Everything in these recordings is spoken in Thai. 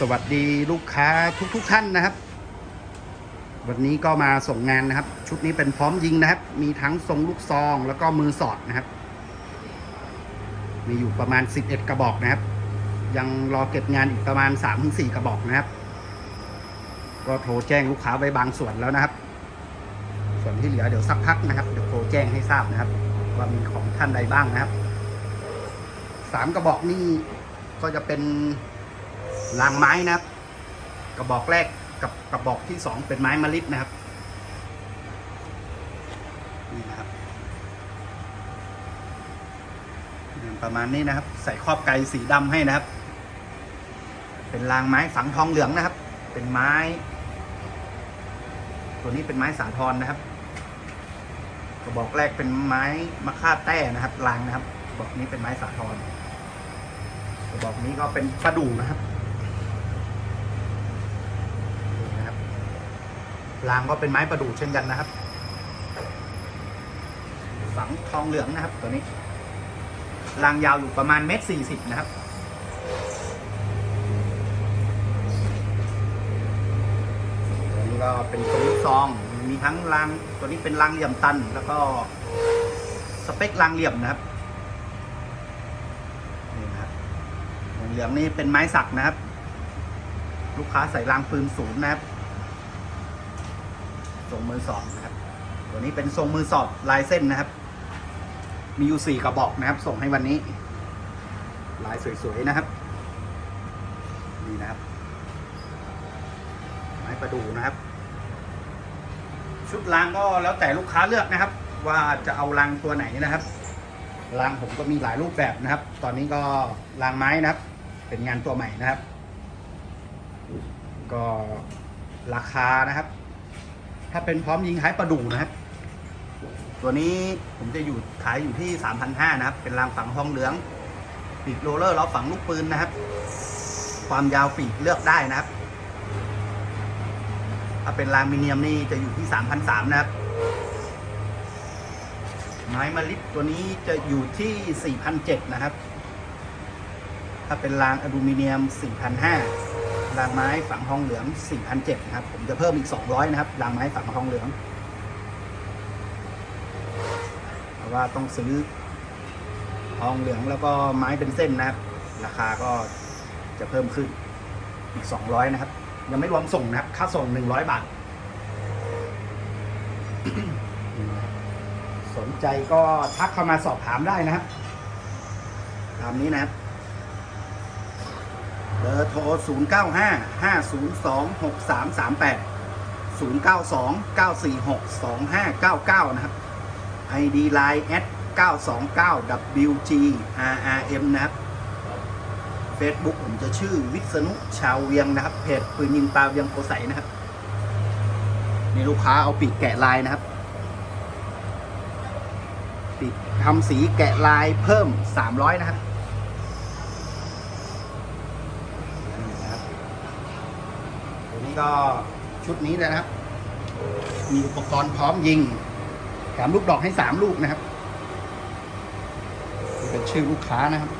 สวัสดีลูกค้าทุกๆทท่านนะครับ วันนี้ก็มาส่งงานนะครับ ชุดนี้เป็นพร้อมยิงนะครับ มีทั้งทรงลูกซองแล้วก็มือสอดนะครับ มีอยู่ประมาณ 11 กระบอกนะครับ ยังรอเก็บงานอีกประมาณ 3-4 กระบอกนะครับ ก็โทรแจ้งลูกค้าไว้บางส่วนแล้วนะครับ ส่วนที่เหลือเดี๋ยวสักพักนะครับเดี๋ยวโทรแจ้งให้ทราบนะครับ ว่ามีของท่านใดบ้างนะครับสามกระบอกนี่ก็จะเป็น รางไม้นะครับ กระบอกแรกกับกระบอกที่สองเป็นไม้มะลิดนะครับนี่นะครับประมาณนี้นะครับ ใส่ครอบไก่สีดำให้นะครับ เป็นรางไม้ฝังทองเหลืองนะครับ เป็นไม้ ตัวนี้เป็นไม้สาทรนะครับกระบอกแรกเป็นไม้มะค่าแต้นะครับรางนะครับกระบอกนี้เป็นไม้สาทรกระบอกนี้ก็เป็นประดู่นะครับนี่นะครับ รางก็เป็นไม้ประดู่เช่นกันนะครับ ฝังทองเหลืองนะครับตัวนี้ รางยาวอยู่ประมาณเมตรสี่สิบนะครับตัวนี้ก็เป็นทรงลูกซอง มีทั้งรางตัวนี้เป็นรางเหลี่ยมตัน แล้วก็สเปครางเหลี่ยมนะครับนี่นะครับเหลืองนี่เป็นไม้สักนะครับ ลูกค้าใส่รางปืนศูนย์นะครับ รงมือสอดนะครับ ตัวนี้เป็นทรงมือสอดลายเส้นนะครับ มีอยู่สี่กระบอกนะครับ ส่งให้วันนี้ ลายสวยๆนะครับ นี่นะครับ ไม้ประดูนะครับ ชุดรางก็แล้วแต่ลูกค้าเลือกนะครับ ว่าจะเอารางตัวไหนนะครับรางผมก็มีหลายรูปแบบนะครับ ตอนนี้ก็รางไม้นะครับ เป็นงานตัวใหม่นะครับ ก็ราคานะครับ ถ้าเป็นพร้อมยิงหายประดูนะครับ ตัวนี้ผมจะอยู่ขายอยู่ที่3,500นะครับ เป็นรางฝังทองเหลือง ปีกโรลเลอร์ล้อฝังลูกปืนนะครับ ความยาวปีกเลือกได้นะครับ ถ้าเป็นลางมิเนียมนี่จะอยู่ที่3,300นะครับ ไม้มะลิตัวนี้จะอยู่ที่4,700นะครับ ถ้าเป็นรางอลูมิเนียม4,500 รางไม้ฝังทองเหลือง4,700นะครับ ผมจะเพิ่มอีก 200 นะครับ รางไม้ฝังทองเหลืองเพราะว่าต้องซื้อทองเหลืองแล้วก็ไม้เป็นเส้นนะครับ ราคาก็จะเพิ่มขึ้นอีก 200 นะครับ ยังไม่รวมส่งนะครับ ค่าส่ง 100 บาท สนใจก็ทักเข้ามาสอบถามได้นะครับ ตามนี้นะครับ บอร์โทร 0 9 5 5 0 2 6 3 3 8 0 9 2 9 4 6 2 5 9 9 นะครับ ID Line at 929 WG RRM นะครับ Facebook ผมจะชื่อวิษณุชาวเวียงนะครับ เพจปืนยิงปลาเวียงโกใสนะครับนี่ลูกค้าเอาปีกแกะลายนะครับ ปีกทำสีแกะลายเพิ่ม 300 นะครับนี่นะครับตัวนี้ ก็ชุดนี้เลยนะครับ มีอุปกรณ์พร้อมยิงแถมลูกดอกให้3ลูกนะครับเป็นชื่อลูกค้านะครับ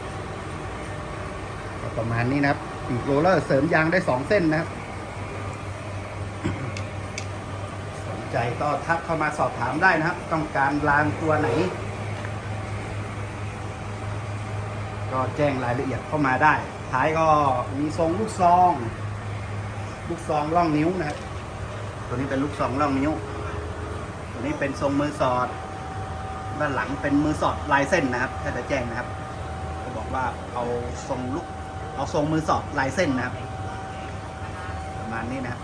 ประมาณนี้นะครับปีกโรลเลอร์เสริมยางได้สองเส้นนะครับ สนใจก็ทักเข้ามาสอบถามได้นะครับ ต้องการรางตัวไหน ก็แจ้งรายละเอียดเข้ามาได้ ท้ายก็มีทรงลูกซอง ลูกซองร่องนิ้วนะครับตัวนี้เป็นลูกซองร่องนิ้ว ตัวนี้เป็นทรงมือสอด ด้านหลังเป็นมือสอดลายเส้นนะครับถ้าจะแจ้งนะครับก็บอกว่าเอาทรงลูกเอาทรงมือสอดลายเส้นนะครับ ประมาณนี้นะครับ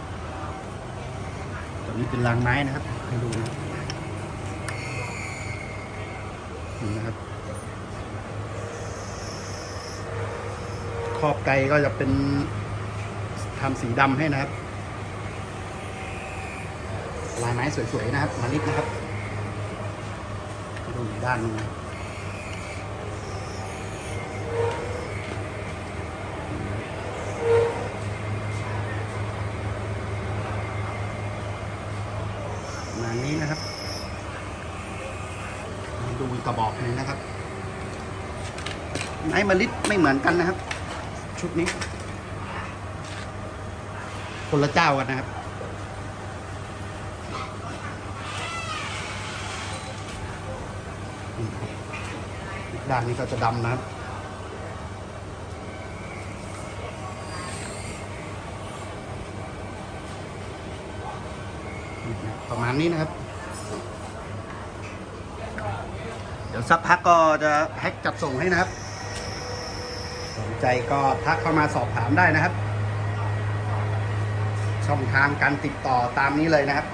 ตัวนี้เป็นรางไม้นะครับให้ดูนะนี่นะครับขอบไกก็จะเป็น ทำสีดำให้นะครับ ลายไม้สวยๆนะครับ มาลิดนะครับดูด้านนี้มานี้นะครับ ดูกระบอกหนึงนะครับไม้มะลิดไม่เหมือนกันนะครับ ชุดนี้ คนละเจ้ากันนะครับ ด้านนี้ก็จะดำนะครับประมาณนี้นะครับ เดี๋ยวสักพักก็จะแพ็กจัดส่งให้นะครับ สนใจก็ทักเข้ามาสอบถามได้นะครับ ช่องทางการติดต่อตามนี้เลยนะครับ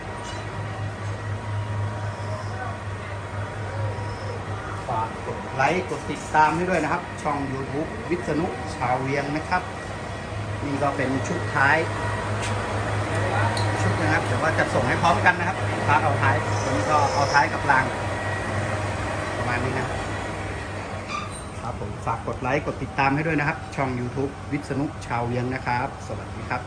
ฝากกดไลค์กดติดตามให้ด้วยนะครับ ช่อง YouTube วิษณุชาวเวียงนะครับ นี่ก็เป็นชุดท้าย ชุดนะครับเดี๋ยวว่าจะส่งให้พร้อมกันนะครับพาร์ทเอาท้ายตัวนี้ก็เอาท้ายกับราง ประมาณนี้นะครับครับผมฝากกดไลค์กดติดตามให้ด้วยนะครับ ช่อง YouTube วิษณุชาวเวียงนะครับ สวัสดีครับ